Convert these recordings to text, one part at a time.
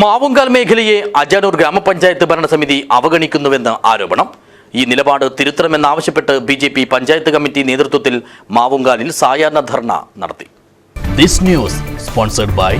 മാവുങ്കാൽ മേഖലയെ അജാനൂർ ഗ്രാമപഞ്ചായത്ത് ഭരണസമിതി അവഗണിക്കുന്നുവെന്ന് ആരോപണം. ഈ നിലപാട് തിരുത്തണമെന്നാവശ്യപ്പെട്ട് B J P panchayat committee നേതൃത്വത്തിൽ മാവുങ്കാലിൽ സായാഹ്ന ധർണ നടത്തി. ദിസ് ന്യൂസ് സ്പോൺസർഡ് ബൈ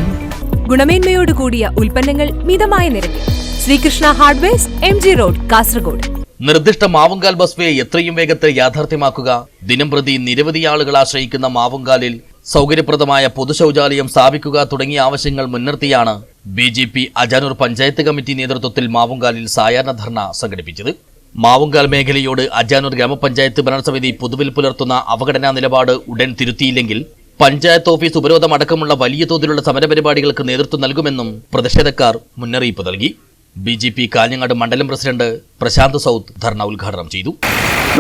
ഗുണമേന്മയോട് കൂടിയ ഉൽപ്പന്നങ്ങൾ മിതമായ നിരക്കിൽ. Sreekrishna hardware M G road Kasargod. നിർദ്ദിഷ്ട മാവുങ്കാൽ ബസ് വേ എത്രയും വേഗത്തിൽ യാഥാർത്ഥ്യമാക്കുക. ദിനംപ്രതി നിരവധി ആളുകൾ ആശ്രയിക്കുന്ന മാവുങ്കാലിൽ സൗകര്യപ്രദമായ പൊതുശൌചാലയം സ്ഥാപിക്കുക തുടങ്ങിയ ആവശ്യങ്ങൾ മുൻനിർത്തിയാണ് B J P Ajanur panchayat committee നേതൃത്വത്തിൽ മാവുങ്കാലിൽ സായാഹ്ന ധർണ സംഘടിപ്പിച്ചത്. മാവുങ്കാൽ മേഖലയോട് അജാനൂർ ഗ്രാമപഞ്ചായത്ത് ഭരണസമിതി പൊതുവിൽ പുലർത്തുന്ന അവഗണനാ നിലപാട് ഉടൻ തിരുത്തിയില്ലെങ്കിൽ പഞ്ചായത്ത് ഓഫീസ് ഉപരോധം അടക്കമുള്ള വലിയ തോതിലുള്ള സമരപരിപാടികൾക്ക് നേതൃത്വം നൽകുമെന്നും പ്രതിഷേധക്കാർ മുന്നറിയിപ്പ് നൽകി. ബി ജെ പി കാഞ്ഞങ്ങാട് മണ്ഡലം പ്രസിഡന്റ് പ്രശാന്ത് സൗത്ത് ധർണ ഉദ്ഘാടനം ചെയ്തു.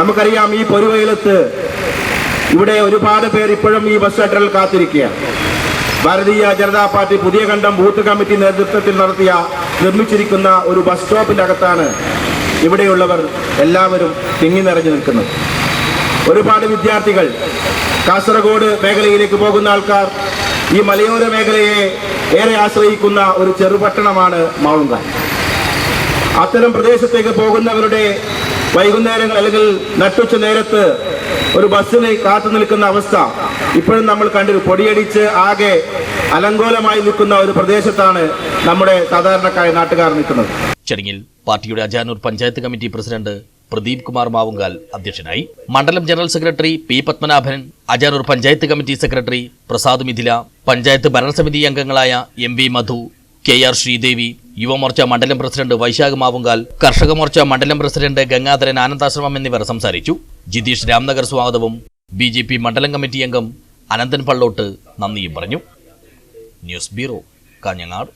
നമുക്കറിയാം ഈ പൊരുവയിലത്ത് ഇവിടെ ഒരുപാട് പേർ ഇപ്പോഴും ഈ ബസ് ഷട്ടറിൽ കാത്തിരിക്കുകയാണ്. ഭാരതീയ ജനതാ പാർട്ടി പുതിയ കണ്ടം ബൂത്ത് കമ്മിറ്റി നേതൃത്വത്തിൽ നടത്തിയ നിർമ്മിച്ചിരിക്കുന്ന ഒരു ബസ് സ്റ്റോപ്പിന്റെ അകത്താണ് ഇവിടെയുള്ളവർ എല്ലാവരും തിങ്ങി നിറഞ്ഞു നിൽക്കുന്നത്. ഒരുപാട് വിദ്യാർത്ഥികൾ കാസർഗോഡ് മേഖലയിലേക്ക് പോകുന്ന ആൾക്കാർ ഈ മലയോര മേഖലയെ ഏറെ ആശ്രയിക്കുന്ന ഒരു ചെറുപട്ടണമാണ് മാവുങ്കാൽ അത്തരം പ്രദേശത്തേക്ക് പോകുന്നവരുടെ വൈകുന്നേരങ്ങൾ അല്ലെങ്കിൽ നട്ടുച്ച നേരത്ത് ഒരു ബസ്സിന് കാത്തു നിൽക്കുന്ന അവസ്ഥ ഇപ്പോഴും നമ്മൾ കണ്ടു പൊടിയടിച്ച് ആകെ അലങ്കോലമായി നിൽക്കുന്ന ഒരു പ്രദേശത്താണ് നമ്മുടെ സാധാരണക്കാരെ നാട്ടുകാർ നിൽക്കുന്നത്. ചടങ്ങിൽ പാർട്ടിയുടെ അജാനൂർ പഞ്ചായത്ത് കമ്മിറ്റി പ്രസിഡന്റ് പ്രദീപ് കുമാർ മാവുങ്കാൽ അധ്യക്ഷനായി. മണ്ഡലം general secretary P Padmanabhan Ajanur panchayat committee secretary Prasad Mithila panchayat ഭരണസമിതി അംഗങ്ങളായ M V Madhu K R Sreedevi Yuvamorcha മണ്ഡലം പ്രസിഡന്റ് വൈശാഖ് മാവുങ്കാൽ കർഷക മോർച്ച മണ്ഡലം പ്രസിഡന്റ് ഗംഗാധരൻ ആനന്ദാശ്രമം എന്നിവർ സംസാരിച്ചു. ജിതീഷ് രാംനഗർ സ്വാഗതവും ബി ജെ പി മണ്ഡലം കമ്മിറ്റി അംഗം അനന്തൻ പള്ളോട്ട് നന്ദിയും പറഞ്ഞു. News bureau Kanhangad.